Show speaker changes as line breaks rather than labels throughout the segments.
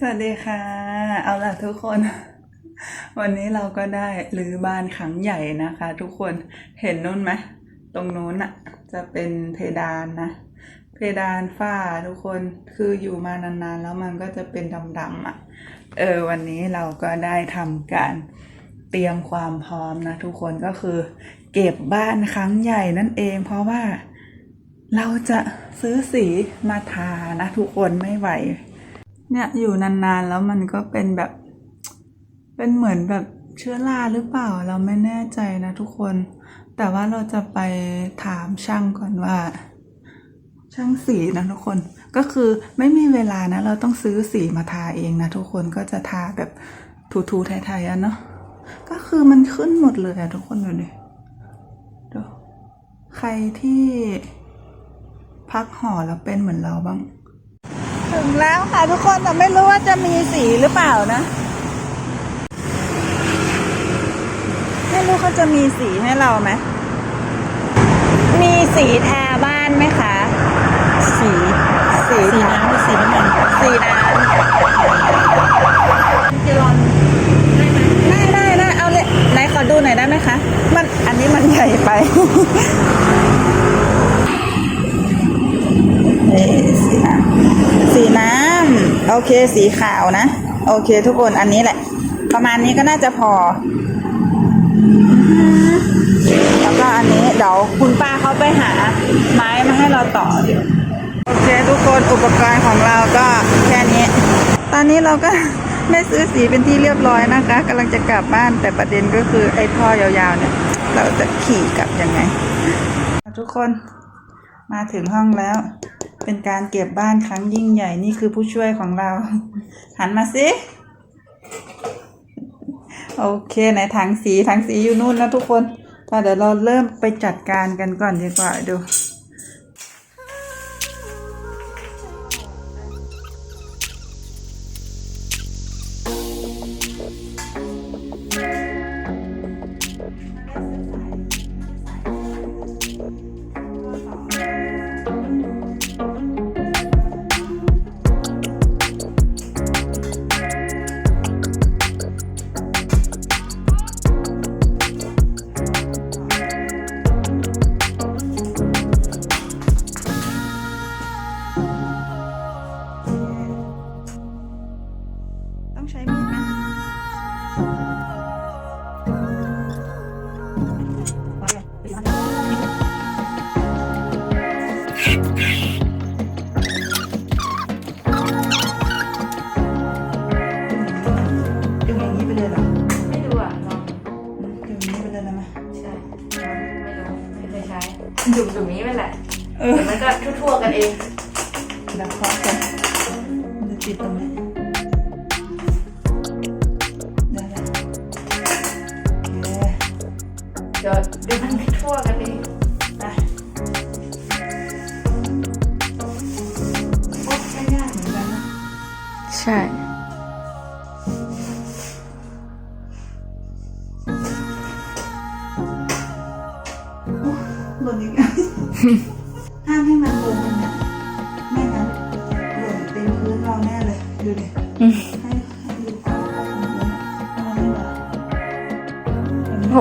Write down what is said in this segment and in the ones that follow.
สวัสดีค่ะ เอาล่ะทุกคน วันนี้เราก็ได้รื้อบ้านครั้งใหญ่นะคะ ทุกคนเห็นนู้นไหมตรงนู้นอะจะเป็นเพดานนะ เพดานฝ้าทุกคนคืออยู่มานานๆ แล้วมันก็จะเป็นดำๆอะเออวันนี้เราก็ได้ทำการเตรียมความพร้อมนะ ทุกคนก็คือ เก็บบ้านครั้งใหญ่นั่นเองเพราะว่าเราจะซื้อสีมาทานะ ทุกคนไม่ไหว เนี่ยอยู่นานๆแล้วมันก็เป็นแบบ เป็นเหมือนแบบเชื้อราหรือเปล่าเราไม่แน่ใจนะทุกคน แต่ว่าเราจะไปถามช่างก่อนว่า ช่างสีนะทุกคน ก็คือไม่มีเวลานะ เราต้องซื้อสีมาทาเองนะทุกคนก็จะทาแบบถูๆไทยๆอะเนาะก็คือมันขึ้นหมดเลยอะทุกคนดูดิดูใครที่พักหอแล้วเป็นเหมือนเราบ้าง ถึงแล้วค่ะทุกคนแต่ไม่รู้ว่าจะมีสีหรือเปล่านะ ไม่รู้เขาจะมีสีให้เราไหม มีสีทาบ้านไหมคะ สี สี
สีน้ำหรือสีน้ำมัน
สีน้
เจลอนได้ไหมำ
ได้ได้ได้เอาเลยไหนขอดูหน่อยได้ไหมคะ มันอันนี้มันใหญ่ไป เคสีขาวนะ โอเคทุกคนอันนี้แหละ ประมาณนี้ก็น่าจะพอ แล้วก็อันนี้เดี๋ยวคุณป้าเขาไปหา ไม้มาให้เราต่อเดี๋ยวโอเคทุกคนอุปกรณ์ของเราก็แค่นี้ ตอนนี้เราก็ได้ซื้อสีเป็นที่เรียบร้อยนะคะกำลังจะกลับบ้านแต่ประเด็นก็คือไอ้ท่อยาวๆเนี่ย เราจะขี่กลับยังไง ทุกคนมาถึงห้องแล้ว เป็นการเก็บบ้านครั้งยิ่งใหญ่นี่คือผู้ช่วยของเรา หันมาสิ โอเคไหนถังสีถังสีอยู่นู่นนะทุกคนถ้าเดี๋ยวเราเริ่มไปจัดการกันก่อนดีกว่าดู ไปเลยเหรอ
ไม่ดูอะลอง
ดึงอย่างนี้ไปเลยนะมะ
ใช่ไม่รู้ไม่เคยใช้จุ่มจุ่มนี้ไปแหละ
เออ
เดี๋ยวมันก็ทั่วๆกันเอง
ดับเคาะกันมันจะติดตรงนี้ได้แล้วโอเค
เดี๋ยวเดี๋ยวมันทั่วกันเอง
ไปโอ้ใช้ยากเหมือนกันนะ
ใช่
นอีกแล้วห้ามให้มันลงกันนะไม่งั้นหล่นเต็มพื้นเราแน่เลย ดูดิให้ให้ดูความกว้างของมันเอาไม่ไหว
โห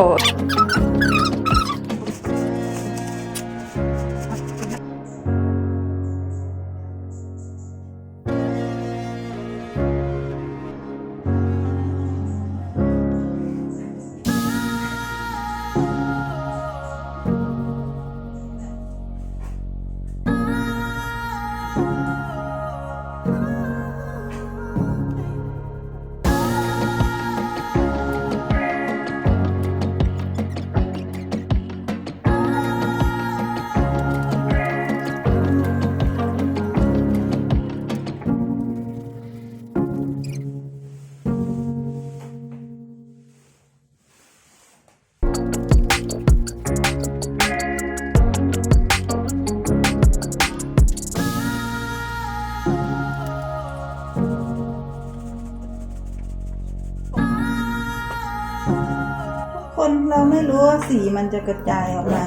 คนเราไม่รู้ว่าสีมันจะกระจายออกมา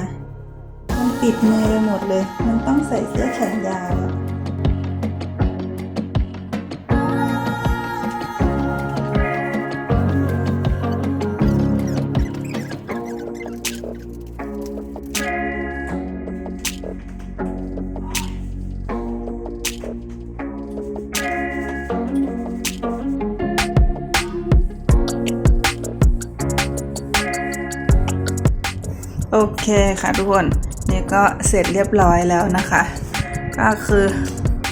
มันปิดมือไปหมดเลย มันต้องใส่เสื้อแขนยาวอะ โอเคค่ะทุกคนนี่ก็เสร็จเรียบร้อยแล้วนะคะ ก็คือ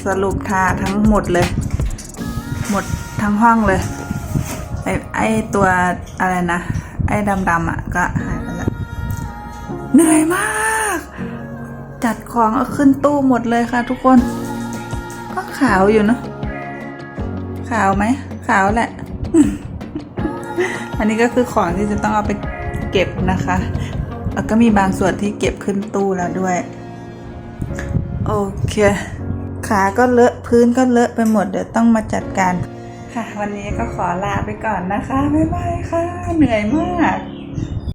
สรุปทาทั้งหมดเลย หมดทั้งห้องเลยไอไอตัวอะไรนะ ไอดำๆอะก็หายไปแล้วเหนื่อยมาก จัดของเอาขึ้นตู้หมดเลยค่ะทุกคน ก็ขาวอยู่เนอะขาวไหมขาวแหละ อันนี้ก็คือของที่จะต้องเอาไปเก็บนะคะ แล้วก็มีบางส่วนที่เก็บขึ้นตู้แล้วด้วย โอเค ขาก็เลอะพื้นก็เลอะไปหมดเดี๋ยวต้องมาจัดการ ค่ะ วันนี้ก็ขอลาไปก่อนนะคะ บ๊ายบายค่ะ เหนื่อยมาก